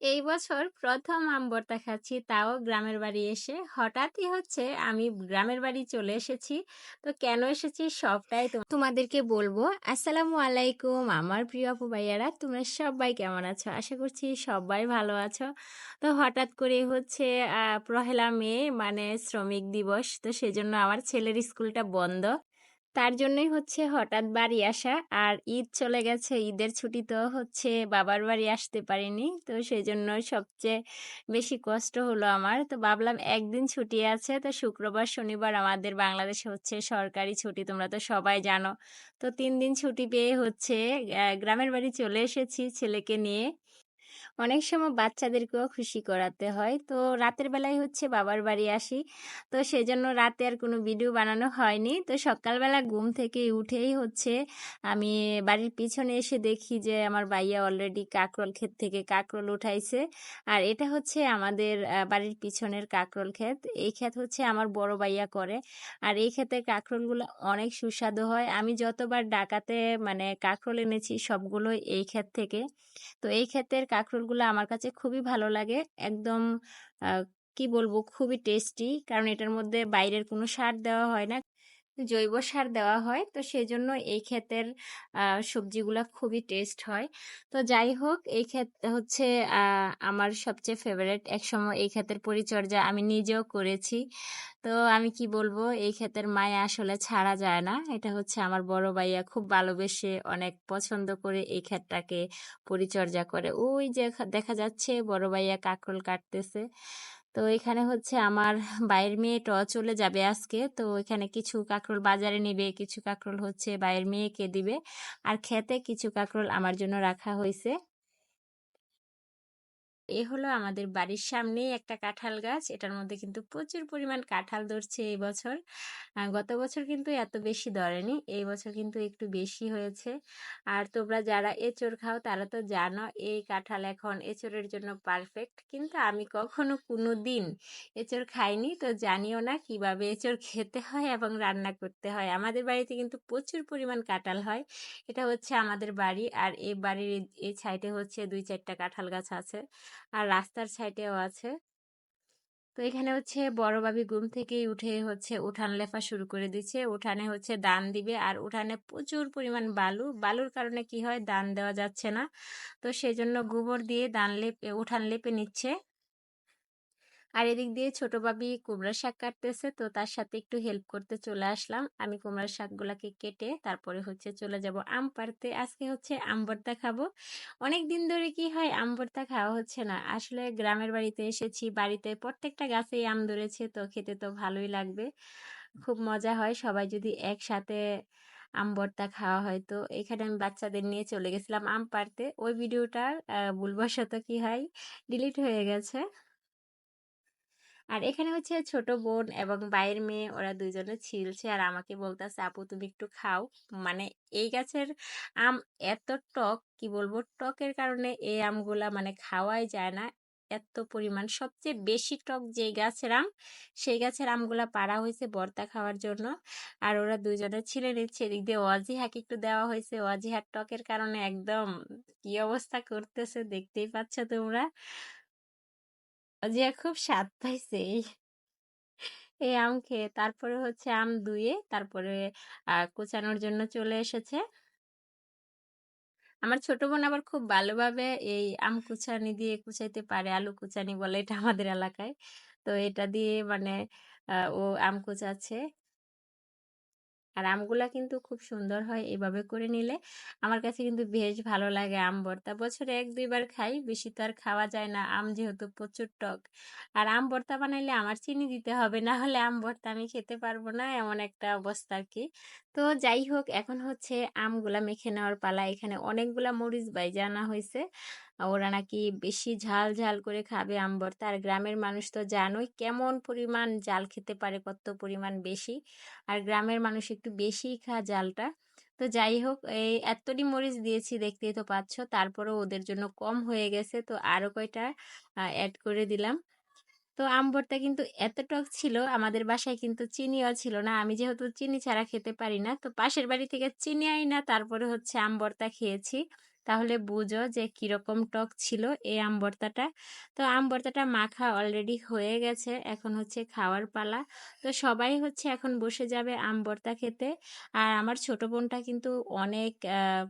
এই বছর প্রথম আম ভর্তা খাচ্ছি তাও গ্রামের বাড়ি এসে। হঠাৎই হচ্ছে আমি গ্রামের বাড়ি চলে এসেছি। তো কেন এসেছি সবটাই তোমাদেরকে বলব। আসসালামু আলাইকুম আমার প্রিয় আপু ভাইয়ারা, তোমরা সবাই কেমন আছো? আশা করছি সবাই ভালো আছো। তো হঠাৎ করে হচ্ছে প্রহেলা মে মানে শ্রমিক দিবস। তো সেজন্য আমার ছেলের স্কুলটা বন্ধ। তার জন্যই হচ্ছে হঠাৎ বাড়ি আসা। আর ঈদ চলে গেছে, ঈদের ছুটি তো হচ্ছে বাবার বাড়ি আসতে পারিনি। তো সেই জন্য সবচেয়ে বেশি কষ্ট হলো আমার। তো ভাবলাম একদিন ছুটি আছে, তো শুক্রবার, শনিবার আমাদের বাংলাদেশে হচ্ছে সরকারি ছুটি, তোমরা তো সবাই জানো। তো তিন দিন ছুটি পেয়ে হচ্ছে গ্রামের বাড়ি চলে এসেছি ছেলেকে নিয়ে। অনেক সময় বাচ্চাদেরকেও খুশি করাতে হয়। তো রাতের বেলায় হচ্ছে বাবার বাড়ি আসি। তো সেজন্য রাতে আর কোনো ভিডিও বানানো হয়নি। তো সকালবেলা ঘুম থেকে উঠেই হচ্ছে আমি বাড়ির পিছনে এসে দেখি যে আমার ভাইয়া অলরেডি কাকরোল ক্ষেত থেকে কাকরোল উঠাইছে। আর এটা হচ্ছে আমাদের বাড়ির পিছনের কাকরোল ক্ষেত। এই ক্ষেত হচ্ছে আমার বড় ভাইয়া করে। আর এই ক্ষেতের কাকরোলগুলো অনেক সুস্বাদু হয়। আমি যতবার ডাকাতে মানে কাকরোল এনেছি সবগুলো এই ক্ষেত থেকে। তো এই ক্ষেতের কাঁকরোলগুলো আমার কাছে খুবই ভালো লাগে। একদম কি বলব? খুবই টেস্টি। কারণ এটার মধ্যে বাইরের কোনো সার দেওয়া হয় না। জৈব সার দেওয়া হয়। তো সেজন্য এই ক্ষেতের সবজিগুলো খুবই টেস্ট হয়। তো যাই হোক, এই ক্ষেত, হচ্ছে আমার সবচেয়ে ফেভারিট একসময় এই ক্ষেতের পরিচর্যা আমি নিজেও করেছি। তো আমি কি বলব, এই ক্ষেতের মায়া আসলে ছাড়া যায় না। এটা হচ্ছে আমার বড় ভাইয়া খুব ভালোবেসে অনেক পছন্দ করে এই ক্ষেতটাকে পরিচর্যা করে। ওই যে দেখা যাচ্ছে বড় ভাইয়া কাকরোল কাটতেছে। তো এখানে হচ্ছে আমার বাইরের মেয়েটা চলে যাবে আজকে। তো এখানে কিছু কাঁকরোল বাজারে নেবে, কিছু কাঁকরোল হচ্ছে বাইরের মেয়েকে দিবে। আর খেতে কিছু কাঁকরোল আমার জন্য রাখা হয়েছে এ হলো আমাদের বাড়ির সামনেই একটা কাঁঠাল গাছ। এটার মধ্যে কিন্তু প্রচুর পরিমাণ কাঁঠাল ধরছে এই বছর। গত বছর কিন্তু এত বেশি ধরেনি, এই বছর কিন্তু একটু বেশি হয়েছে। আর তোমরা যারা এঁচড় খাও তারা তো জানো এই কাঁঠাল এখন এঁচড়ের জন্য পারফেক্ট কিন্তু আমি কখনো কোনো দিন এঁচড় খাইনি, তো জানিও না কীভাবে এঁচড় খেতে হয় এবং রান্না করতে হয়। আমাদের বাড়িতে কিন্তু প্রচুর পরিমাণ কাঁঠাল হয়। এটা হচ্ছে আমাদের বাড়ি আর এই বাড়ির এই- এই সাইডে হচ্ছে দুই চারটা কাঁঠাল গাছ আছে। আর রাস্তার সাইডেও আছে। তো এখানে হচ্ছে বড় ভাবি ঘুম থেকেই উঠে হচ্ছে উঠান লেফা শুরু করে দিচ্ছে। উঠানে হচ্ছে দান দিবে আর উঠানে প্রচুর পরিমাণ বালু। বালুর কারণে কি হয়? দান দেওয়া যাচ্ছে না। তো সেজন্য গোবর দিয়ে দান লেপে, উঠান লেপে নিচ্ছে। আর এদিক দিয়ে ছোট ভাবি কুমড়া শাক কাটতেছে, তো তার সাথে একটু হেল্প করতে চলে আসলাম। আমি কুমড়া শাকগুলাকে কেটে তারপরে হচ্ছে চলে যাব আম পাড়তে। আজকে হচ্ছে আম ভর্তা খাব। অনেক দিন ধরে কি হয়, আম ভর্তা খাওয়া হচ্ছে না। আসলে গ্রামের বাড়িতে এসেছি, বাড়িতে প্রত্যেকটা গাছেই আম ধরেছে, তো খেতে তো ভালোই লাগবে। খুব মজা হয় সবাই যদি একসাথে আম ভর্তা খাওয়া হয়। তো এখানে আমি বাচ্চাদের নিয়ে চলে গেছিলাম আম পাড়তে। ওই ভিডিওটা ভুলবশত কি হয় ডিলিট হয়ে গেছে। আর এখানে হচ্ছে ছোট বোন এবং ভাইয়ের মেয়ে, ওরা দুইজনে ছিলছে। আর আমাকে বলতেছে, আপু, তুমি একটু খাও। মানে এই গাছের আম এত টক, কি বলব, টকের কারণে এই আমগুলা মানে খাওয়াই যায় না। এত পরিমাণ, সবচেয়ে বেশি টক যে গাছের আম, সেই গাছের আমগুলা পাড়া হয়েছে ভর্তা খাওয়ার জন্য। আর ওরা দুজনে ছিলে নিচ্ছে। এদিক দিয়ে অজিহাকে একটু দেওয়া হয়েছে। অজিহার টকের কারণে একদম কি অবস্থা করতেছে দেখতেই পাচ্ছ তোমরা। অজিয়া খুব স্বাদ পাইছে। এই এই আম খেয়ে তারপরে হচ্ছে আম ধুয়ে তারপরে কুচানোর জন্য চলে এসেছে। আমার ছোট বোন আবার খুব ভালোভাবে এই আম কুচানি দিয়ে কুচাইতে পারে, আলু কুচানি বলে এটা আমাদের এলাকায়। তো এটা দিয়ে মানে ও আম কুচাচ্ছে। আর আমগুলা কিন্তু খুব সুন্দর হয় এভাবে করে নিলে। আমার কাছে কিন্তু বেশ ভালো লাগে আম ভর্তা বছরে এক দুইবার খাই, বেশি তো আর খাওয়া যায় না। আম যেহেতু প্রচুর টক। আর আম ভর্তা বানাইলে আমার চিনি দিতে হবে, না হলে আম ভর্তা আমি খেতে পারব না, এমন একটা অবস্থা আর কি। তো যাই হোক, এখন হচ্ছে আমগুলা মেখে নেওয়ার পালা। এখানে অনেকগুলা মরিচ বাইজা আনা হয়েছে ওরা নাকি বেশি ঝাল ঝাল করে খাবে আম ভর্তা আর গ্রামের মানুষ তো জানোই কেমন পরিমাণ জাল খেতে পারে, কত পরিমাণ বেশি। আর গ্রামের মানুষ একটু বেশিই খায় জালটা। তো যাই হোক, এই এতটি মরিচ দিয়েছি দেখতেই তো পাচ্ছ, তারপরেও ওদের জন্য কম হয়ে গেছে। তো আরও কয়টা অ্যাড করে দিলাম। তো আম ভর্তা কিন্তু এত টক ছিল, আমাদের বাসায় কিন্তু চিনিও ছিল না। আমি যেহেতু চিনি ছাড়া খেতে পারি না, তো পাশের বাড়ি থেকে চিনি আই না, তারপরে হচ্ছে আম ভর্তা খেয়েছি। তাহলে বুঝো যে কীরকম টক ছিল এই আম ভর্তাটা তো আম ভর্তাটা মাখা অলরেডি হয়ে গেছে এখন হচ্ছে খাওয়ার পালা। তো সবাই হচ্ছে এখন বসে যাবে আম ভর্তা খেতে। আর আমার ছোট বোনটা কিন্তু অনেক আহ,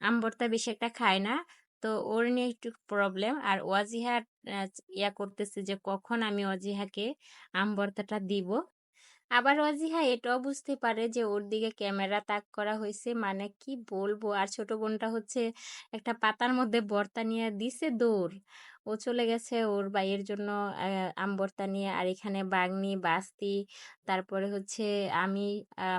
আম ভর্তা বেশি একটা খায় না। তো ওর নিয়ে একটু প্রবলেম আর ওয়াজিহা ইয়া করতেছে যে কখন আমি ওয়াজিহাকে আম ভর্তাটা দিব। আবার অজিহা এটাও বুঝতে পারে যে ওর দিকে ক্যামেরা তাক করা হয়েছে মানে কি বলব? আর ছোট বোনটা হচ্ছে একটা পাতার মধ্যে বর্তা নিয়ে দিছে দৌড়। ও চলে গেছে। ওর ভাইয়ের জন্য আহ, আম ভর্তা নিয়ে আর এখানে বাগনি বাস্তি তারপরে হচ্ছে আমি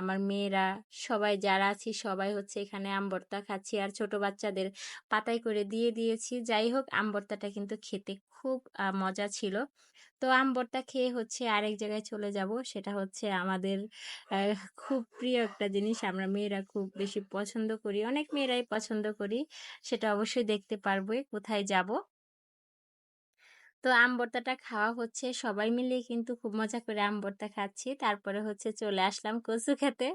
আমার মেয়েরা সবাই যারা আছি সবাই হচ্ছে এখানে আম ভর্তা খাচ্ছি। আর ছোট বাচ্চাদের পাতায় করে দিয়ে দিয়েছি। যাই হোক আম ভর্তাটা কিন্তু খেতে খুব মজা ছিল। তো আম ভর্তা খেয়ে হচ্ছে আরেক জায়গায় চলে যাব। সেটা হচ্ছে আমাদের খুব প্রিয় একটা জিনিস। আমরা মেয়েরা খুব বেশি পছন্দ করি। অনেক মেয়েরাই পছন্দ করি। সেটা অবশ্যই দেখতে পারবে কোথায় যাব। তো আম ভর্তাটা খাওয়া হচ্ছে। সবাই মিলে কিন্তু খুব মজা করে আম ভর্তা খাচ্ছি। তারপরে হচ্ছে চলে আসলাম কচু খেতে।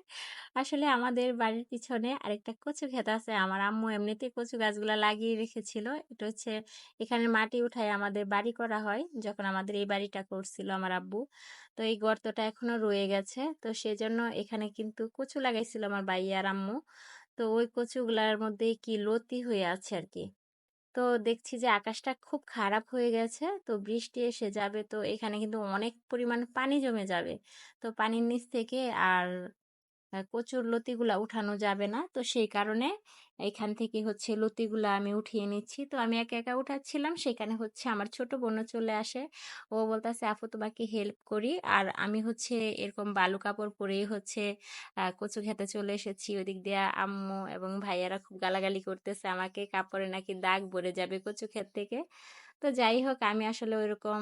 আসলে আমাদের বাড়ির পিছনে আরেকটা কচু ক্ষেত আছে। আমার আম্মু এমনিতে কচু গাছগুলো লাগিয়ে রেখেছিল। এটা হচ্ছে এখানে মাটি উঠায় আমাদের বাড়ি করা হয়, যখন আমাদের এই বাড়িটা করছিল আমার আব্বু। তো এই গর্তটা এখনও রয়ে গেছে। তো সেজন্য এখানে কিন্তু কচু লাগাইছিল আমার ভাই আর আম্মু। তো ওই কচুগুলার মধ্যে কি লতি হয়ে আছে আর কি। তো দেখছি যে আকাশটা খুব খারাপ হয়ে গেছে। তো বৃষ্টি এসে যাবে। তো এখানে কিন্তু অনেক পরিমাণ পানি জমে যাবে। তো পানির নিচ থেকে আর কচুর লতিগুলা উঠানো যাবে না। তো সেই কারণে এখান থেকে হচ্ছে লতিগুলা আমি উঠিয়ে নিচ্ছি। তো আমি একা একা উঠাচ্ছিলাম, সেখানে হচ্ছে আমার ছোট বোনও চলে আসে। ও বলতেছে, আপু, তোমাকে হেল্প করি। আর আমি হচ্ছে এরকম বালু কাপড় পরেই হচ্ছে কচু খেতে চলে এসেছি। ওদিক দিয়ে আম্মু এবং ভাইয়ারা খুব গালাগালি করতেছে আমাকে, কাপড়ে নাকি দাগ ভরে যাবে কচু ক্ষেত থেকে। তো যাই হোক, আমি আসলে ওইরকম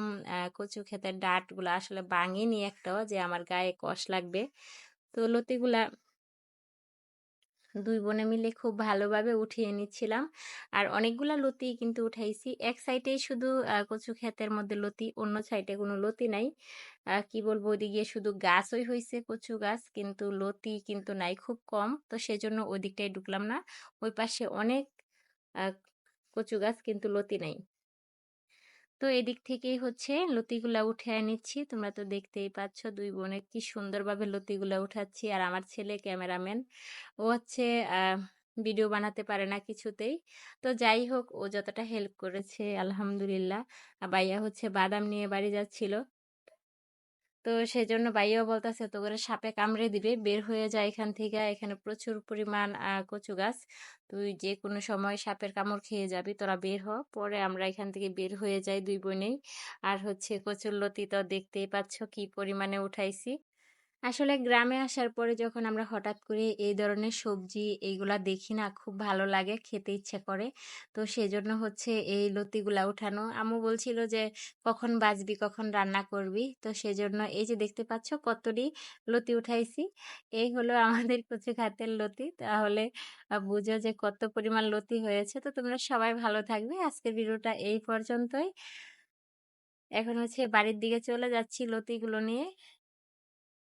কচু ক্ষেতের ডাঁটগুলো আসলে ভাঙিনি একটাও যে আমার গায়ে কষ লাগবে। তো লতিগুলা দুই বোনে মিলে খুব ভালোভাবে উঠিয়ে নিচ্ছিলাম। আর অনেকগুলা লতি কিন্তু উঠাইছি। এক সাইডে শুধু কচু ক্ষেতের মধ্যে লতি, অন্য সাইডে কোনো লতি নাই। কি বলব, ওইদিকে শুধু গাছই হয়েছে কচু গাছ, কিন্তু লতি কিন্তু নাই খুব কম। তো সেজন্য ওই দিকটায় ঢুকলাম না। ওই পাশে অনেক কচু গাছ কিন্তু লতি নাই। তো এদিক থেকেই হচ্ছে লতিগুলা উঠে নিচ্ছি তোমরা তো দেখতেই পাচ্ছ দুই বোনে কি সুন্দরভাবে লতিগুলা উঠাচ্ছি। আর আমার ছেলে ক্যামেরাম্যান, ও হচ্ছে ভিডিও বানাতে পারে না কিছুতেই। তো যাই হোক, ও যতটা হেল্প করেছে, আলহামদুলিল্লাহ। ভাইয়া হচ্ছে বাদাম নিয়ে বাড়ি যাচ্ছিল। তো সেই জন্য বাইও বলতেছে এত করে সাপে কামড়ে দিবে, বের হয়ে যায় এখান থেকে। এখানে প্রচুর পরিমাণ কচু গাছ। তুই যে কোনো সময় সাপের কামড় খেয়ে যাবি, তোরা বের হ। পরে আমরা এখান থেকে বের হয়ে যাই দুই বোনেই। আর হচ্ছে কচুর লতি তো দেখতেই পাচ্ছ, কি পরিমাণে উঠাইছি। আসলে গ্রামে আসার পরে যখন আমরা হঠাৎ করে এই ধরনের সবজি এইগুলা দেখি না, খুব ভালো লাগে, খেতে ইচ্ছে করে। তো সেজন্য হচ্ছে এই লতিগুলা উঠানো। আম্মু বলছিল যে, কখন বাজবি, কখন রান্না করবি? তো সেজন্য এই যে দেখতে পাচ্ছ কতটি লতি উঠাইছি। এই হলো আমাদের কচু খাতের লতি। তাহলে বুঝো যে কত পরিমাণ লতি হয়েছে। তো তোমরা সবাই ভালো থাকবে। আজকের ভিডিওটা এই পর্যন্তই। এখন হচ্ছে বাড়ির দিকে চলে যাচ্ছি লতিগুলো নিয়ে।